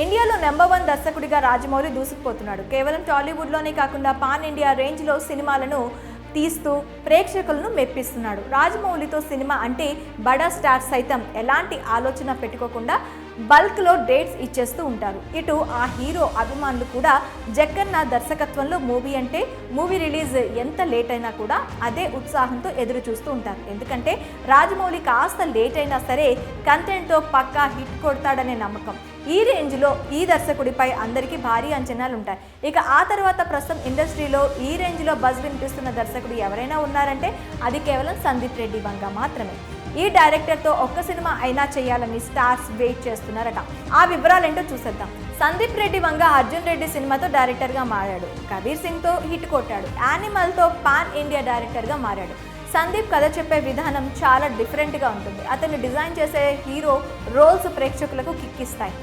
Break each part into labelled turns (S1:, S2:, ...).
S1: ఇండియాలో number one దర్శకుడిగా రాజమౌళి దూసుకుపోతున్నాడు. కేవలం టాలీవుడ్లోనే కాకుండా పాన్ ఇండియా రేంజ్లో సినిమాలను తీస్తూ ప్రేక్షకులను మెప్పిస్తున్నాడు. రాజమౌళితో సినిమా అంటే బడా స్టార్ సైతం ఎలాంటి ఆలోచన పెట్టుకోకుండా బల్క్లో డేట్స్ ఇచ్చేస్తూ ఉంటారు. ఇటు ఆ హీరో అభిమానులు కూడా జక్కన్న దర్శకత్వంలో మూవీ అంటే మూవీ రిలీజ్ ఎంత లేట్ అయినా కూడా అదే ఉత్సాహంతో ఎదురు చూస్తూ ఉంటారు. ఎందుకంటే రాజమౌళి కాస్త లేట్ అయినా సరే కంటెంట్తో పక్కా హిట్ కొడతాడనే నమ్మకం. ఈ రేంజ్లో ఈ దర్శకుడిపై అందరికీ భారీ అంచనాలు ఉంటాయి. ఇక ఆ తర్వాత ప్రస్తుతం ఇండస్ట్రీలో ఈ రేంజ్లో బజ్ వినిపిస్తున్న దర్శకుడు ఎవరైనా ఉన్నారంటే అది కేవలం సందీప్ రెడ్డి బంగా మాత్రమే. ఈ డైరెక్టర్తో ఒక్క సినిమా అయినా చేయాలని స్టార్స్ వెయిట్ చేస్తున్నారట. ఆ వివరాలేంటో చూసేద్దాం. సందీప్ రెడ్డి వంగ అర్జున్ రెడ్డి సినిమాతో డైరెక్టర్గా మారాడు. కబీర్ సింగ్తో హిట్ కొట్టాడు. యానిమల్తో పాన్ ఇండియా డైరెక్టర్గా మారాడు. సందీప్ కథ చెప్పే విధానం చాలా డిఫరెంట్గా ఉంటుంది. అతను డిజైన్ చేసే హీరో రోల్స్ ప్రేక్షకులకు కిక్కిస్తాయి.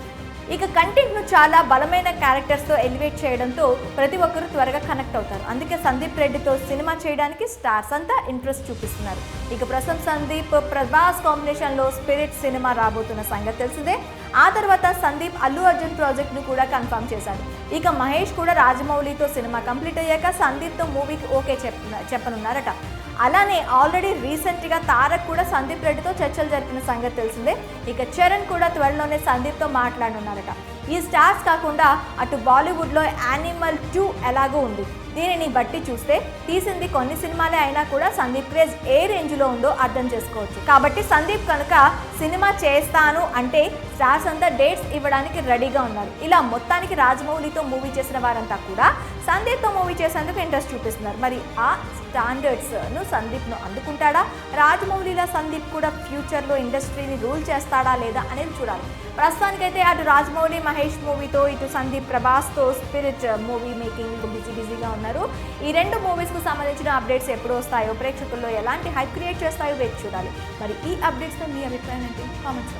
S1: ఇక కంటెంట్ను చాలా బలమైన క్యారెక్టర్స్తో ఎలివేట్ చేయడంతో ప్రతి ఒక్కరూ త్వరగా కనెక్ట్ అవుతారు. అందుకే సందీప్ రెడ్డితో సినిమా చేయడానికి స్టార్స్ అంతా ఇంట్రెస్ట్ చూపిస్తున్నారు. ఇక ప్రస్తుతం సందీప్ ప్రభాస్ కాంబినేషన్లో స్పిరిట్ సినిమా రాబోతున్న సంగతి తెలిసిందే. ఆ తర్వాత సందీప్ అల్లు అర్జున్ ప్రాజెక్ట్ను కూడా కన్ఫర్మ్ చేశాడు. ఇక మహేష్ కూడా రాజమౌళితో సినిమా కంప్లీట్ అయ్యాక సందీప్తో మూవీకి ఓకే చెప్ చెప్పనున్నారట. అలానే ఆల్రెడీ రీసెంట్గా తారక్ కూడా సందీప్ రెడ్డితో చర్చలు జరిపిన సంగతి తెలిసిందే. ఇక చరణ్ కూడా త్వరలోనే సందీప్తో మాట్లాడనున్నారట. ఈ స్టార్స్ కాకుండా అటు బాలీవుడ్లో యానిమల్ టూ ఎలాగో ఉంది. దీనిని బట్టి చూస్తే తీసింది కొన్ని సినిమాలే అయినా కూడా సందీప్ క్రేజ్ ఏ రేంజ్లో ఉందో అర్థం చేసుకోవచ్చు. కాబట్టి సందీప్ కనుక సినిమా చేస్తాను అంటే స్టార్స్ అంతా డేట్స్ ఇవ్వడానికి రెడీగా ఉన్నారు. ఇలా మొత్తానికి రాజమౌళితో మూవీ చేసిన వారంతా కూడా సందీప్తో మూవీ చేసేందుకు ఇంట్రెస్ట్ చూపిస్తున్నారు. మరి ఆ స్టాండర్డ్స్ను సందీప్ను అందుకుంటాడా? రాజమౌళిలా సందీప్ కూడా ఫ్యూచర్లో ఇండస్ట్రీని రూల్ చేస్తాడా లేదా అనేది చూడాలి. ప్రస్తుతానికైతే అటు రాజమౌళి మహేష్ మూవీతో ఇటు సందీప్ ప్రభాస్తో స్పిరిట్ మూవీ మేకింగ్ బిజీ బిజీగా ఉన్నారు. ఈ రెండు మూవీస్కు సంబంధించిన అప్డేట్స్ ఎప్పుడు వస్తాయో ప్రేక్షకుల్లో ఎలాంటి హైప్ క్రియేట్ చేస్తాయో వేచి చూడాలి. మరి ఈ అప్డేట్స్తో మీ అభిప్రాయం ఏంటి? కామెంట్స్